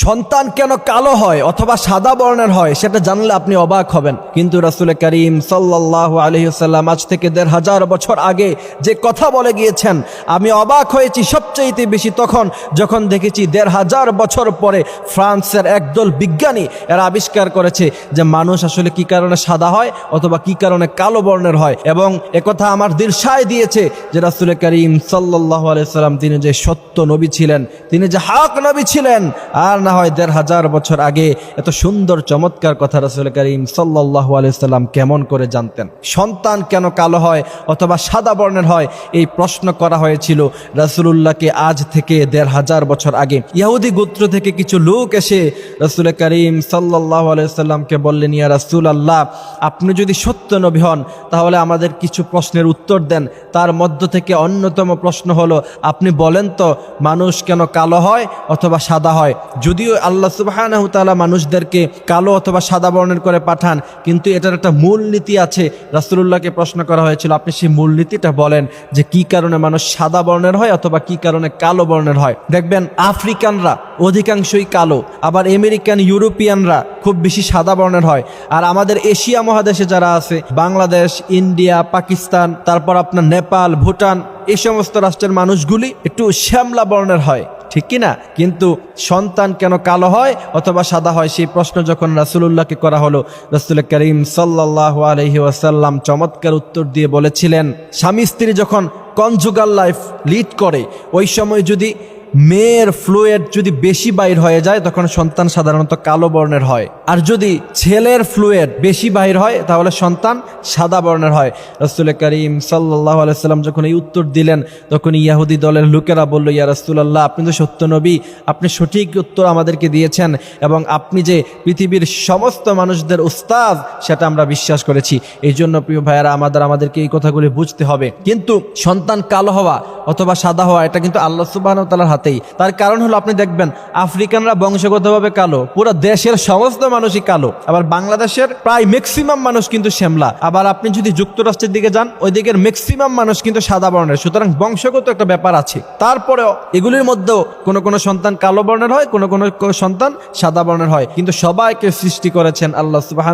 সন্তান কেন কালো হয় অথবা সাদা বর্ণের হয়, সেটা জানলে আপনি অবাক হবেন। কিন্তু রাসুল করিম সাল্লাহ আলহিসাল্লাম আজ থেকে দেড় হাজার বছর আগে যে কথা বলে গিয়েছেন, আমি অবাক হয়েছি সবচেয়ে বেশি তখন যখন দেখেছি দেড় হাজার বছর পরে ফ্রান্সের একদল বিজ্ঞানী এরা আবিষ্কার করেছে যে মানুষ আসলে কি কারণে সাদা হয় অথবা কি কারণে কালো বর্ণের হয়। এবং একথা আমার দৃশ্যায় দিয়েছে যে রাসুল করিম সাল্লাহ আলাইসাল্লাম তিনি যে সত্য নবী ছিলেন, তিনি যে হাক নবী ছিলেন, আর না হয় দেড় হাজার বছর আগে, এত সুন্দর, চমৎকার কথা রাসুল করিম সাল্লাহ আলাইসাল্লাম কেমন করে জানতেন। সন্তান কেন কালো হয় অথবা সাদা বর্ণের হয়, এই প্রশ্ন করা হয়েছিল রাসুলুল্লাহকে আজ থেকে দেড় হাজার বছর আগে। ইহুদি গোত্র থেকে কিছু লোক এসে রাসুল করিম সাল্লাহ আলাইসাল্লামকে বললেন, ইয়া রাসুল আল্লাহ আপনি যদি সত্য নবী হন, তাহলে আমাদের কিছু প্রশ্নের উত্তর দেন। তার মধ্য থেকে অন্যতম প্রশ্ন হলো, আপনি বলেন তো, মানুষ কেন কালো হয় অথবা সাদা হয়? যদিও আল্লাহ সুবাহানাহু তাআলা মানুষদেরকে কালো অথবা সাদা বর্ণের করে পাঠান, কিন্তু এটার একটা মূল নীতি আছে। রাসুলুল্লাহকে প্রশ্ন করা হয়েছিল, আপনি সেই মূলনীতিটা বলেন যে কি কারণে মানুষ সাদা বর্ণের হয় অথবা কি কারণে কালো বর্ণের হয়। দেখবেন, আফ্রিকানরা অধিকাংশই কালো, আবার আমেরিকান, ইউরোপিয়ানরা খুব বেশি সাদা বর্ণের হয়। আর আমাদের এশিয়া মহাদেশে যারা আছে, বাংলাদেশ, ইন্ডিয়া, পাকিস্তান, তারপর আপনার নেপাল, ভুটান এই সমস্ত রাষ্ট্রের মানুষগুলি একটু শ্যামলা বর্ণের হয়। ঠিক কি না কিন্তু সন্তান কেন কালো হয় অথবা সাদা হয়? সেই প্রশ্ন যখন রাসুলুল্লাহকে করা হলো, রাসুল করিম সাল্লাহ আলহি ওয়াসাল্লাম চমৎকার উত্তর দিয়ে বলেছিলেন, স্বামী স্ত্রী যখন কনজুগাল লাইফ লিড করে, ওই সময় যদি মেয়ের ফ্লুয়েড যদি বেশি বাইর হয়ে যায়, তখন সন্তান সাধারণত কালো বর্ণের হয়। আর যদি ছেলের ফ্লুয়েড বেশি বাহির হয়, তাহলে সন্তান সাদা বর্ণের হয়। রসুল করিম সাল্লাহ আলাইসাল্লাম যখন এই উত্তর দিলেন, তখন ইয়াহুদি দলের লোকেরা বলল, ইয়া রসুল্লাহ আপনি তো সত্য নবী। আপনি সঠিক উত্তর আমাদেরকে দিয়েছেন এবং আপনি যে পৃথিবীর সমস্ত মানুষদের উস্তাদ, সেটা আমরা বিশ্বাস করেছি। এই জন্য প্রিয় ভাইয়েরা, আমাদের, আমাদেরকে এই কথাগুলি বুঝতে হবে। কিন্তু সন্তান কালো হওয়া অথবা সাদা হওয়া, এটা কিন্তু আল্লাহ সুবাহ তালার হাতেই তার কারণ হলো, আপনি দেখবেন, আফ্রিকানরা বংশগতভাবে কালো, পুরো দেশের সমস্ত মানুষই কালো। আবার বাংলাদেশের প্রায় ম্যাক্সিমাম মানুষ কিন্তু শ্যামলা। আবার আপনি যদি যুক্তরাষ্ট্রের দিকে যান ওই দিকের ম্যাক্সিমাম মানুষ কিন্তু সাদা বর্ণের। সুতরাং বংশগত একটা ব্যাপার আছে। তারপরেও এগুলির মধ্যেও কোনো কোনো সন্তান কালো বর্ণের হয়, কোনো কোনো সন্তান সাদা বর্ণের হয়। কিন্তু সবাইকে সৃষ্টি করেছেন আল্লাহ সুবাহ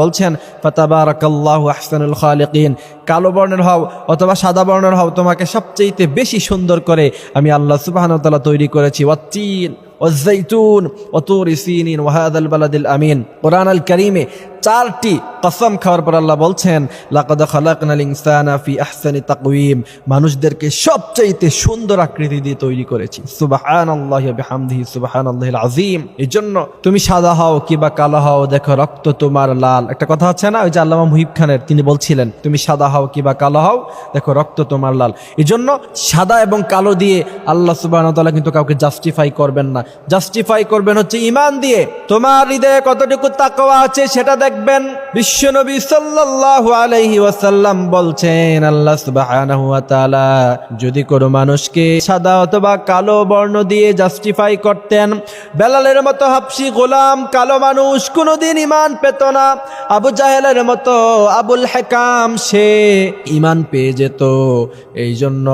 বলছেন কালো বর্ণের হও অথবা সাদা বর্ণের হও, তোমাকে সবচেয়ে বেশি সুন্দর করে আমি আল্লাহ সুবাহ তাআলা তৈরি করেছি। ওয়াত্তিন ওয়াজ্জাইতুন অতুর ইসিন ওয়াহাদ আল বালাদিল আমিন কোরআন আল করিমে চারটি কসম খাওয়ার পর আল্লাহ বলছেন, লাকদ ফি আহসানি তাকওয়িম। মানুষদেরকে সবচাইতে সুন্দর আকৃতি দিয়ে তৈরি করেছি। সুবাহান আল্লাহামদি সুবাহান আল্লাহ আজিম এই জন্য তুমি সাদা হও কিবা কালো হও, দেখো রক্ত তোমার লাল। একটা কথা আছে না, ওই যে আল্লাহ মুহিব খানের, তিনি বলছিলেন, তুমি সাদা হও কিবা কালো হও, দেখো রক্ত তোমার লাল। এজন্য সাদা এবং কালো দিয়ে আল্লাহ সুবহানাহু ওয়া কিন্তু কাউকে জাস্টিফাই করবেন না। জাস্টিফাই করবেন হচ্ছে ইমান দিয়ে। তোমার হৃদয়ে কতটুকু তাকওয়া আছে সেটা দেখবেন। বিশ্বনবী সাল্লাল্লাহু আলাইহি ওয়াসাল্লাম বলছেন, আল্লাহ সুবহানাহু ওয়া তাআলা যদি কোনো মানুষকে সাদা অথবা কালো বর্ণ দিয়ে জাস্টিফাই করতেন, বেলালের মতো হাফসি গোলাম কালো মানুষ কোনোদিন ইমান পেত না। আবু জাহেলের মতো আবুল হেকাম সে ইমান পেয়ে যেত। এই জন্য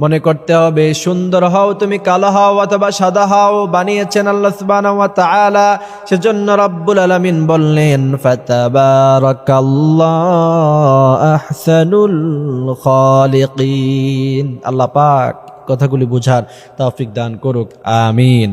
মনে করতে হবে, সুন্দর হও তুমি, কালো হও অথবা সাদা হও, বানিয়েছেন আল্লাহ সুবহানাহু সেজন্য রব্বুল আলামিন বললেন আল্লাহ পাক কথাগুলি বুঝার তৌফিক দান করুক, আমিন।